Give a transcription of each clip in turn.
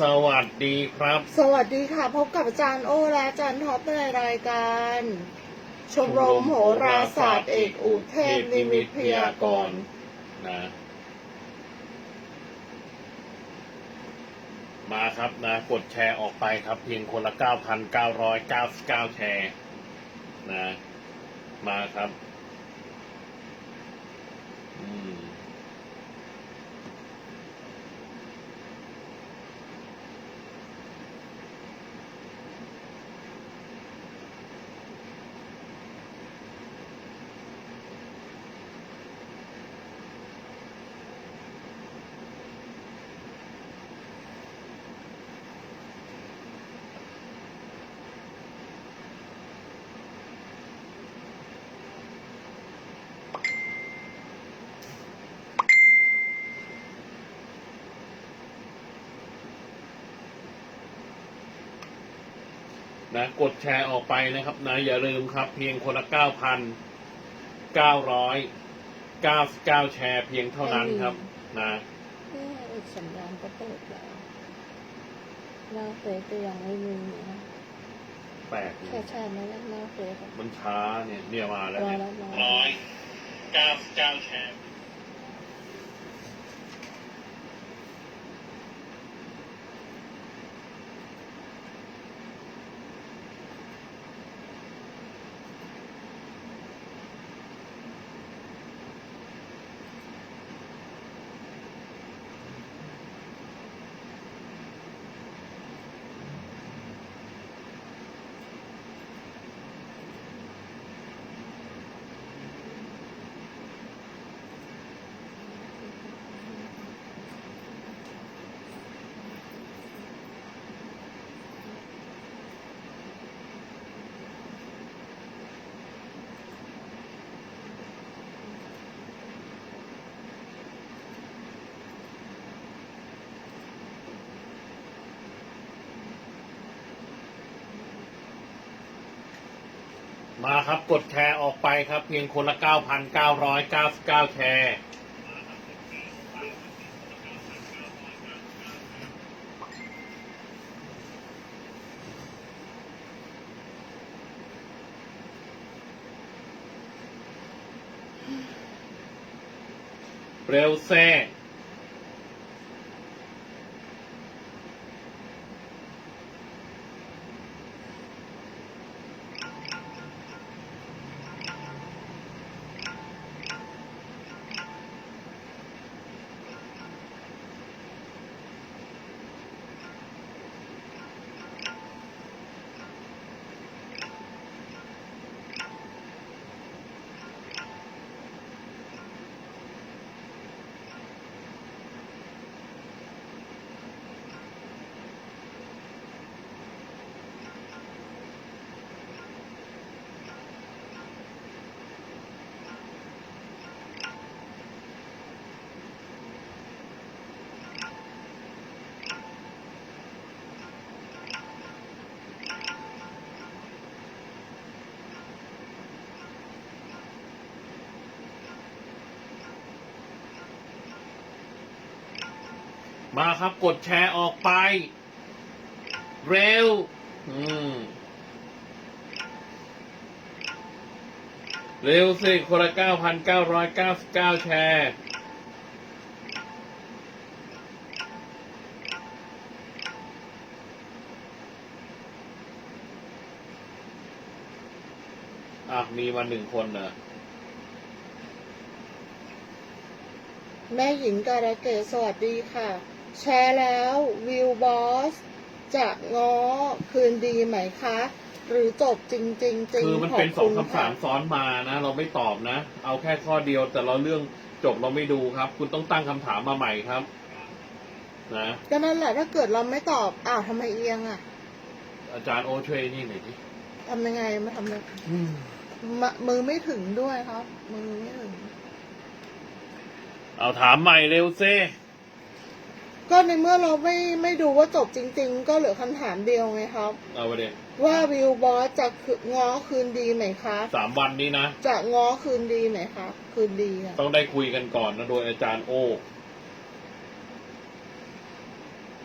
สวัสดีครับ สวัสดีค่ะ พบกับอาจารย์โอและอาจารย์ท็อปในรายการ ชมรมโหราศาสตร์เอกอุเทพนิมิตพยากรณ์นะ มาครับนะ กดแชร์ออกไปครับ เพียงคนละ 9,999 แชร์นะ มาครับ นะกดแชร์ออกไปนะครับนะอย่าลืมครับเพียงคนละเก้าพันเก้าร้อยเก้าเก้าแชร์เพียงเท่านั้นครับนะเอ๊ะอีกสัญญาณก็เปิดแล้วหน้าเฟซก็ยังไม่มีนะแปลกดีแค่แช่ไหมหน้าเฟซอะมันช้าเนี่ยเนี่ยมาแล้วรอเนี่ยแล้วรอร้อยเก้าเก้าแชร์ มาครับกดแชร์ออกไปครับ เพียงคนละ 9,999 แชร์เร็วแซ่ มาครับกดแชร์ออกไป เร็ว อืม เร็วสิคนละเก้าพันเก้าร้อยเก้าสิบเก้าแชร์อะ มีมาหนึ่งคนนะแม่หญิงการะเกดสวัสดีค่ะ แชร์แล้ววิวบอสจะง้อคืนดีไหมคะ หรือจบจริงๆจริงคือมันเป็นขสบองณคำถามค่ะซ้อนมานะ เราไม่ตอบนะ เอาแค่ข้อเดียวแต่เราเรื่องจบเราไม่ดูครับ คุณต้องตั้งคำถามมาใหม่ครับ นะก็นั่นแหละถ้าเกิดเราไม่ตอบอ้าวทำไมเอียงอะ อาจารย์โอช่วยนี่หน่อยดิทำยังไงมาทำยังมะมือไม่ถึงด้วยครับ มือไม่ถึง เอาถามใหม่เร็วเซ่ ก็ในเมื่อเราไม่ไม่ดูว่าจบจริง ๆ ก็เหลือคำถามเดียวไงครับ เอาไปเดี๋ยว่าวิวบอสจะคืง้อคืนดีไหมคะสามวันนี้นะ จะง้อคืนดีไหมคะคืนดีอะต้องได้คุยกันก่อนนะโดยอาจารย์โอ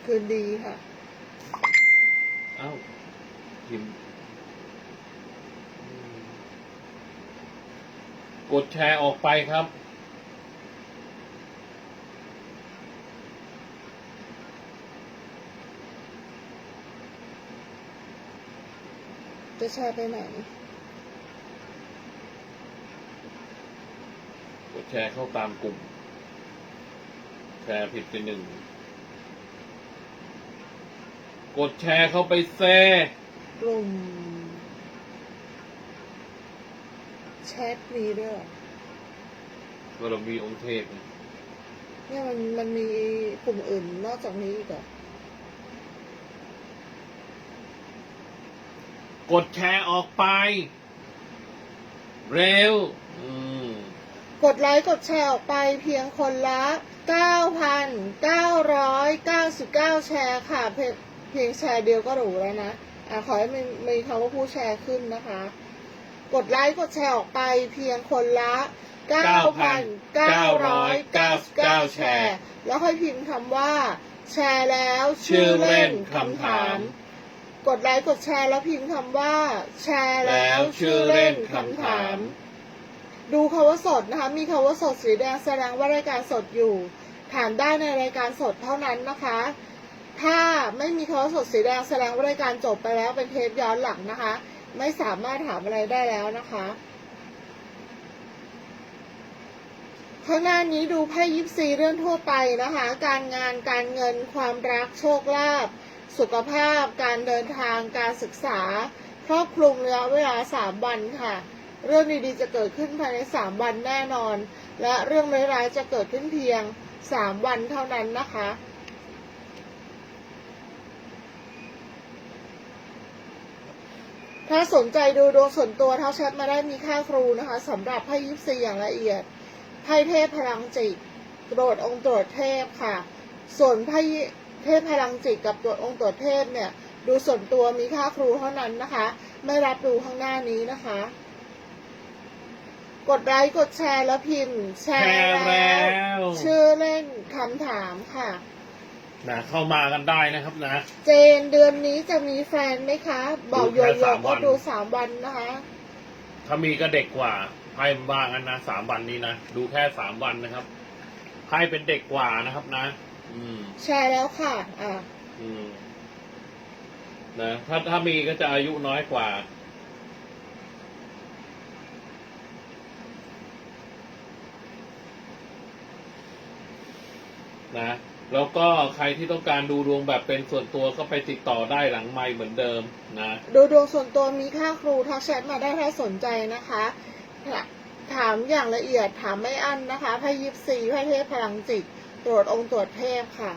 คืนดีค่ะ เอ้าพิมพ์อืมกดแชร์ออกไปครับ จะแชร์ไปไหน กดแชร์เข้าตามกลุ่ม แชร์ผิดไปหนึ่ง กดแชร์เข้าไปแซ่กลุ่มแชทมีด้วยเหรอก็เรามีองค์เทพไงเนี่ยมันมันมีกลุ่มอื่นนอกจากนี้อีกเหรอ กดแชร์ออกไป เร็ว อืม กดไลค์กดแชร์ออกไปเพียงคนละ 9,999 แชร์ค่ะ เพียงเพียงแชร์เดียวก็หรูแล้วนะอะขอให้มีมีคำว่าผู้แชร์ขึ้นนะคะ กดไลค์กดแชร์ออกไปเพียงคนละ 9,999 แชร์ แล้วค่อยพิมพ์คำว่า แชร์แล้วชื่อเล่นคำถาถาม กดไลค์กดแชร์แล้วพิมพ์คำว่า แชร์แล้วแล้วชื่ชื่ออเล่เล่นนคำคำถาถามมดูคำว่าสดนะคะ มีคำว่าสดสีแดงแสดงว่ารายการสดอยู่ ถามได้ในรายการสดเท่านั้นนะคะ ถ้าไม่มีคำว่าสดสีแดงแสดงว่ารายการจบไปแล้วเป็นเทปย้อนหลังนะคะ ไม่สามารถถามอะไรได้แล้วนะคะข้างหน้านี้ดูไพ่ยิปซีเรื่องทั่วไปนะคะ การงานการเงินความรักโชคลาภ สุขภาพ การเดินทาง การศึกษา ครอบคลุมระยะเวลาสามวันค่ะ เรื่องดีๆจะเกิดขึ้นภายในสามวันแน่นอน และเรื่องร้ายๆจะเกิดขึ้นเพียงสามวันเท่านั้นนะคะถ้าสนใจดูดวงส่วนตัวเท้าแชทมาได้มีค่าครูนะคะสำหรับไพ่ยิปซีอย่างละเอียดไพ่เทพพลังจิตตรวจองค์ตรวจเทพค่ะ ส่วนไพ่ เทพพลังจิตกับตรวจองค์ตรวจเทพเนี่ย ดูส่วนตัวมีค่าครูเท่านั้นนะคะ ไม่รับดูข้างหน้านี้นะคะ กดไลค์กดแชร์แล้วพิมพ์ แชแชร์ร์แล้แล้ว ว ชื่อเล่นคำถามค่ะ นะเข้ามากันได้นะครับนะ เจนเดือนนี้จะมีแฟนไหมคะ บอกโยดูแค่โย่สามวัก็น ดูสามวันนะคะ ถ้ามีก็เด็กกว่าไพ่มันว่างั้นนะสามวันนี้นะ ดูแค่สามวันนะครับไพ่เป็นเด็กกว่านะครับนะ อืมแชร์แล้วค่ะ อะอืมนะถ้าถ้ามีก็จะอายุน้อยกว่า นะ แล้วก็ใครที่ต้องการดูดวงแบบเป็นส่วนตัวก็ไปติดต่อได้หลังไมค์เหมือนเดิมนะ ดูดวงส่วนตัวมีค่าครูทักแชทมาได้ถ้าสนใจนะคะถามอย่างละเอียดถามไม่อั้นนะคะไพ่ยิปซีไพ่เทพพลังจิต ตรวจองค์ตรวจเทพค่ะ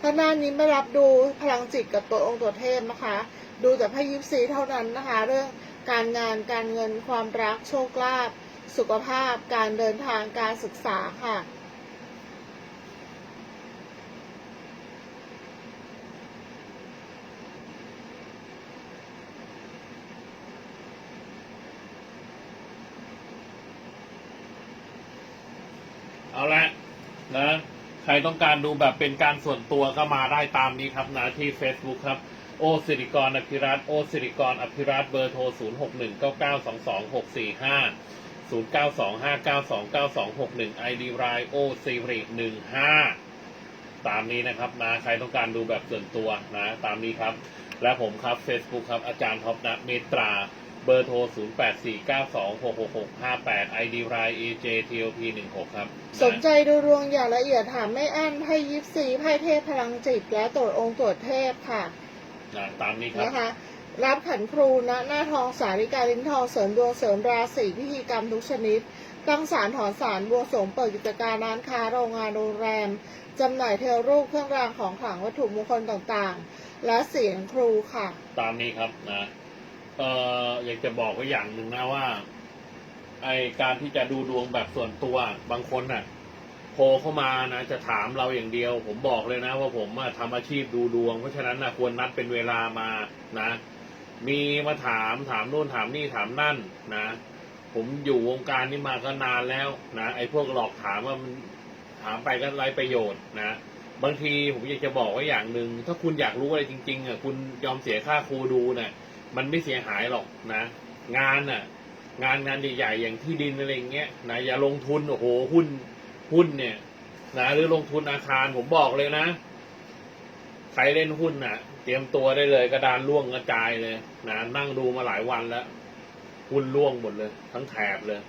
ข้างหน้านี้ไม่รับดูพลังจิตกับตัวองค์ตรวจเทพนะคะ ดูแต่ไพ่ยิปซีเท่านั้นนะคะ เรื่องการงานการเงินความรักโชคลาภสุขภาพการเดินทางการศึกษาค่ะ เอาละนะ รต้องการดูแบบเป็นการส่วนตัวก็มาได้ตามนี้ครับนะที่ Facebook ครับ โอสิริกรอภิรัตโอสิริกรอภิรัตเบอร์โทร 0 6 1 9 9 2 2 6 4 5 0 9 2 5 9 2 9 2 6 1 ID รายโอสิริ15 ตามนี้นะครับนะใครต้องการดูแบบส่วนตัวนะ ตามนี้ครับ และผมครับ Facebook ครับอาจารย์ท็อปนะเมตรา เบอร์โทร 0 8 4 9 2 6 6 6 5 8 ID ราย AJTOP 16ครับะสนใจดูดวงอย่างละเอียดถามไม่อั้นไพ่ยิปซีไพ่เทพพลังจิต และตรวจองค์ตรวจเทพค่ะนะตามนี้ครับนะคะ รับขันครูณหน้าทองสาริกาลิ้นทองเสริมดวงเสริมราศีพิธีกรรมทุกชนิดตั้งสารถอนสารบวงสรวงเปิดกิจการร้านค้าโรงงานโรงแรมจำหน่ายเทวรูปเครื่องรางของขลังวัตถุมงคลต่างๆ และเสียงครูค่ะ ตามนี้ครับนะ เอ่ออยากจะบอกไว้อย่างหนึ่งนะว่า ไอการที่จะดูดวงแบบส่วนตัวบางคนน่ะโทรเข้ามานะจะถามเราอย่างเดียว ผมบอกเลยนะ ว่าผมอะทำอาชีพดูดวง เพราะฉะนั้นนะควรนัดเป็นเวลามานะ มีมาถามถามโน่นถามนี่ถามนั่นนะผมอยู่วงการนี้มาก็นานแล้วนะไอ้พวกหลอกถามว่ามันถามไปก็ไรประโยชน์นะบางทีผมอยากจะบอกว่าอย่างหนึ่งถ้าคุณอยากรู้อะไรจริงๆอะคุณยอมเสียค่าครูดูเนี่ย มันไม่เสียหายหรอกนะ งานน่ะ งานงานใหญ่ๆอย่างที่ดินอะไรเงี้ยนะอย่าลงทุนโอ้โหหุ้นหุ้นเนี่ย นะ หรือลงทุนอาคารผมบอกเลยนะใครเล่นหุ้นน่ะ เตรียมตัวได้เลยกระดานล่วงกระจายเลยนะนั่งดูมาหลายวันแล้วหุ้นล่วงหมดเลย ทั้งแถบเลย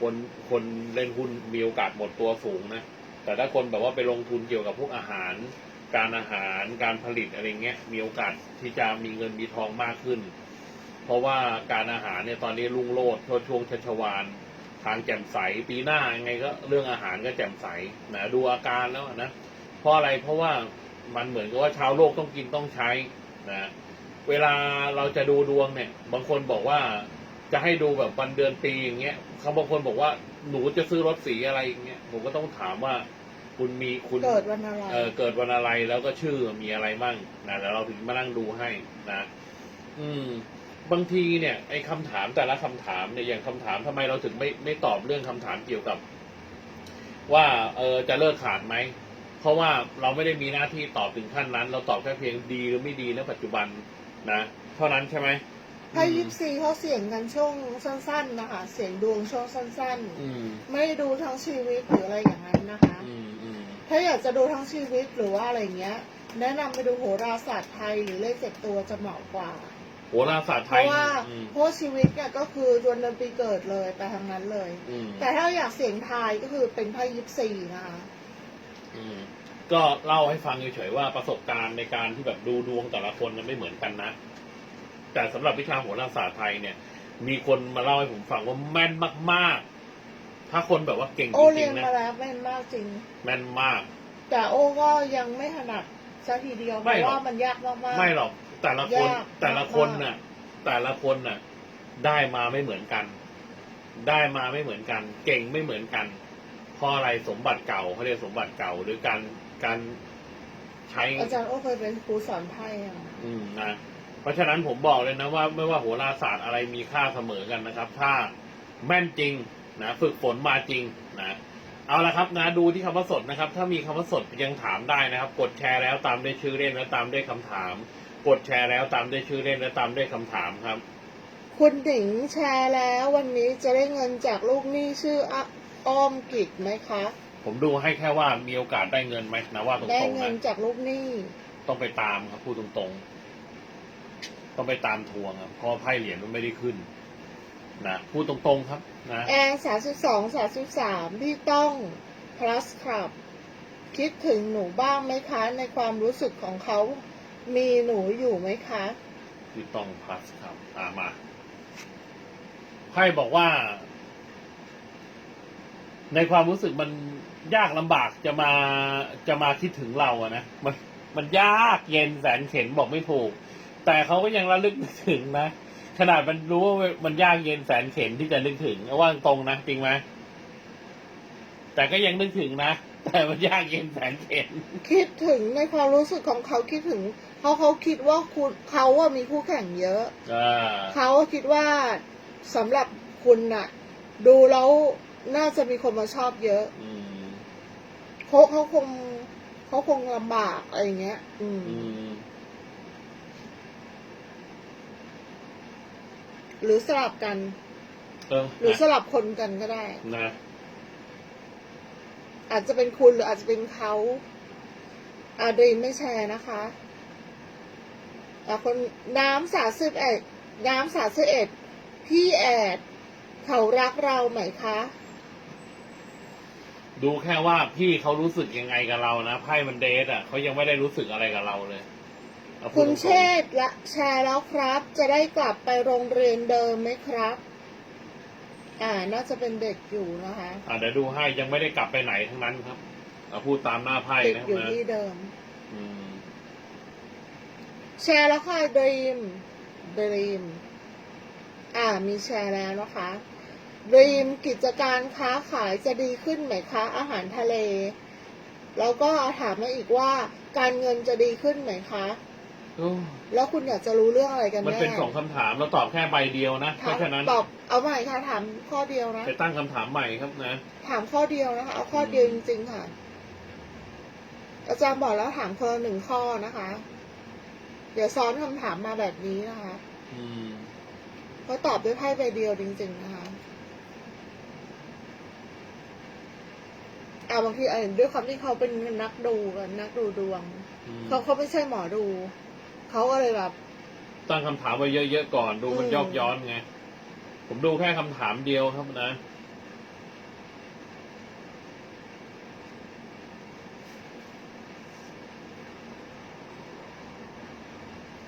คนคนเล่นหุ้นมีโอกาสหมดตัวสูงนะแต่ถ้าคนแบบว่าไปลงทุนเกี่ยวกับพวกอาหาร การอาหารการผลิตอะไรเงี้ยมีโอกาสที่จะมีเงินมีทองมากขึ้น เพราะว่าการอาหารเนี่ยตอนนี้รุ่งโรจน์ช่วงชัชวานทางแจ่มใสปีหน้ายังไงก็เรื่องอาหารก็แจ่มใสนะดูอาการแล้วนะเพราะอะไรเพราะว่ามันเหมือนกับว่าชาวโลกต้องกินต้องใช้นะเวลาเราจะดูดวงเนี่ย บางคนบอกว่าจะให้ดูแบบวันเดือนปีอย่างเงี้ยเขาบางคนบอกว่าหนูจะซื้อรถสีอะไรอย่างเงี้ยผมก็ต้องถามว่า คุณมีคุณเกิดวันอะไร เออเกิดวันอะไรแล้วก็ชื่อมีอะไรบ้างนะแล้วเราถึงมานั่งดูให้นะอืม บางทีเนี่ยไอ้คำถามแต่ละคำถามเนี่ยอย่างคำถามทำไมเราถึงไม่ไม่ตอบเรื่องคำถามเกี่ยวกับ ว่าเออจะเลิกขาดไหมเพราะว่าเราไม่ได้มีหน้าที่ตอบถึงขั้นนั้น เราตอบแค่เพียงดีหรือไม่ดีในปัจจุบันนะเท่านั้นใช่ไหมไพ่ยิปซีเขาเสี่ยงกันช่วงสั้น ๆ นะคะ เสี่ยงดวงช่วงสั้น อืม ๆ ไม่ได้ดูทั้งชีวิตหรืออะไรอย่างนั้นนะคะอืมอืม ถ้าอยากจะดูทั้งชีวิตหรือว่าอะไรเงี้ย แนะนำไปดูโหราศาสตร์ไทยหรือเลขเจ็ดตัวจะเหมาะกว่า โหราศาสตร์เพไทยราะว่าอืมเพราะว่าชีวิตเนี่ยก็คือดวงเดือนปีเกิดเลยไปทางนั้นเลย อืมแต่ถ้าอยากเสี่ยงทายก็คือเป็นไพ่ยิปซีนะคะอืมก็เล่าให้ฟังเฉยๆว่าประสบการณ์ในการที่แบบดูดวงแต่ละคนมันไม่เหมือนกันนะ แต่สำหรับวิชาโหราศาสตร์ไทยเนี่ย มีคนมาเล่าให้ผมฟังว่าแม่นมากๆ ถ้าคนแบบว่าเก่งจโอเรีริยงนๆนะมาแล้วแม่นมากจริง แม่นมาก แต่โอก็ยังไม่ถนัดสักทีเดียวเพไม่หรอก ราะว่ามันยากมากๆไม่หรอกแต่ละคนยากแต่ละคนน่ะ แต่ละคนน่ะ ได้มาไม่เหมือนกัน ได้มาไม่เหมือนกัน เก่งไม่เหมือนกันเพราะอะไรสมบัติเก่าเขาเรียกสมบัติเก่าหรือการการใช้อาจารย์โอเคยเป็นครูสอนไพ่อะอืมนะเพราะฉะนั้นผมบอกเลยนะว่า ไม่ว่าโหราศาสตร์อะไรมีค่าเสมอกันนะครับ ถ้าแม่นจริง นะฝึกฝนมาจริงนะเอาละครับนะดูที่คำว่าสดนะครับ ถ้ามีคำว่าสดยังถามได้นะครับ กดแชร์แล้วตามด้วยชื่อเล่นและตามด้วยคำถาม กดแชร์แล้วตามด้วยชื่อเล่นและตามด้วยคำถามครับ คุณหนิงแชร์แล้ววันนี้จะได้เงินจากลูกหนี้ชื่ออะอ้อมกิจไหมคะ ผมดูให้แค่ว่ามีโอกาสได้เงินไหมนะว่าตได้รงๆเงินนะจากลูกหนี้ต้องไปตามครับพูดตรงๆ ต้องไปตามทวงครับเพราะไพ่เหรียญมันไม่ได้ขึ้น นะพูดตรงๆครับนะแอร์สามสิบสองสามสิบสามที่ต้อง plus ครับคิดถึงหนูบ้างไหมคะ ในความรู้สึกของเขา มีหนูอยู่ไหมคะที่ต้องพัสครับอ่ามาไพ่บอกว่า ในความรู้สึกมันยากลำบากจะมาจะมาคิดถึงเราอะนะมันมันยากเย็นแสนเข็นบอกไม่ถูก แต่เขาก็ยังระลึกนึกถึงนะ ขนาดมันรู้ว่ามันยากเย็นแสนเข็นที่จะนึกถึงเอาว่าตรงนะจริงไหมแต่ก็ยังนึกถึงนะ แต่มันยากเย็นแสนเข็นคิดถึงในความรู้สึกของเขาคิดถึง เพราะเขาคิดว่าคุณเขาว่ามีคู่แข่งเยอะอ่าเขาคิดว่าสำหรับคุณน่ะ ดูแล้วน่าจะมีคนมาชอบเยอะอืมเขาเขาคงเขาคงลำบากอะไรอย่างเงี้ย อืม อืม หรือสลับกัน เออหรือสลับคนกันก็ได้ นะ อาจจะเป็นคุณหรืออาจจะเป็นเขาอาดรีมไม่แชร์นะคะอะคนน้ำสาสิบเอ็ดน้ำสาสิบเอ็ดพี่แอด เขารักเราไหมคะ ดูแค่ว่าพี่เขารู้สึกยังไงกับเรานะไพ่มันเดทอะเขายังไม่ได้รู้สึกอะไรกับเราเลยอาพูด คุณตรงๆเชษฐ์และแชร์แล้วครับ จะได้กลับไปโรงเรียนเดิมไหมครับ อ่า น่าจะเป็นเด็กอยู่นะคะอะเดี๋ยวดูให้ยังไม่ได้กลับไปไหนทั้งนั้นครับเอาพูดตามหน้าไพ่ติดนะอยู่นะที่เดิม อืมแชร์แล้วค่ะดรีมดรีมอ่า มีแชร์แล้วนะคะดรีมกิจการค้าขายจะดีขึ้นไหมคะ อาหารทะเล แล้วก็ถามมาอีกว่า การเงินจะดีขึ้นไหมคะ โอ้แล้วคุณอยากจะรู้เรื่องอะไรกันมันแน่เป็นสองคำถามเราตอบแค่ใบเดียวนะเพถามราะฉะนั้นตอบเอาใหม่ค่ะถามข้อเดียวนะ ไปตั้งคำถามใหม่ครับนะ ถามข้อเดียวนะคะ เอาข้อเดียวจริงๆค่ะ อาจารย์บอกแล้วถามคนละหนึ่งข้อนะคะเดี๋ยวซ้อนคำถามมาแบบนี้นะคะ อืม เพราะตอบด้วยไพ่ใบเดียวจริง ๆ นะคะอ่าบางทีอะด้วยความที่เขาเป็นนักดูกันนักดูดวง อืมเขาเขาไม่ใช่หมอดู เขาก็เลยแบบ ตั้งคำถามไว้เยอะๆก่อน ดูมันอืม ยอกย้อนไง ผมดูแค่คำถามเดียวครับนะ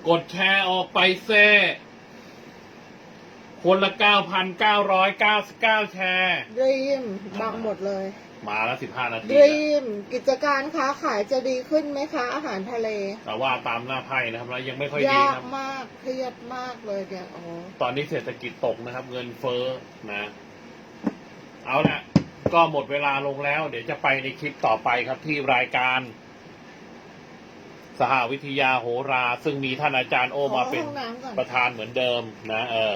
กดแชร์ออกไปเซ่คนละเก้าพันเก้าร้อยเก้าสิบเก้าแชร์ดีมบังหมดเลย มาแล้วสิบห้านาทีดีแล้วมกิจการค้าขายจะดีขึ้นไหมคะ อาหารทะเล แต่ว่าตามหน้าไพ่นะครับแล้วยังไม่ค่อยดียากครับ มากเครียดมากเลยเนี่ยโอ้ตอนนี้เศรษฐกิจตกนะครับ เงินเฟ้อนะ เอาละก็หมดเวลาลงแล้ว เดี๋ยวจะไปในคลิปต่อไปครับที่รายการ สหวิทยาโหรา ซึ่งมีท่านอาจารย์โอมาเป็นขอห้องน้ำก่อน ประธานเหมือนเดิมนะเออ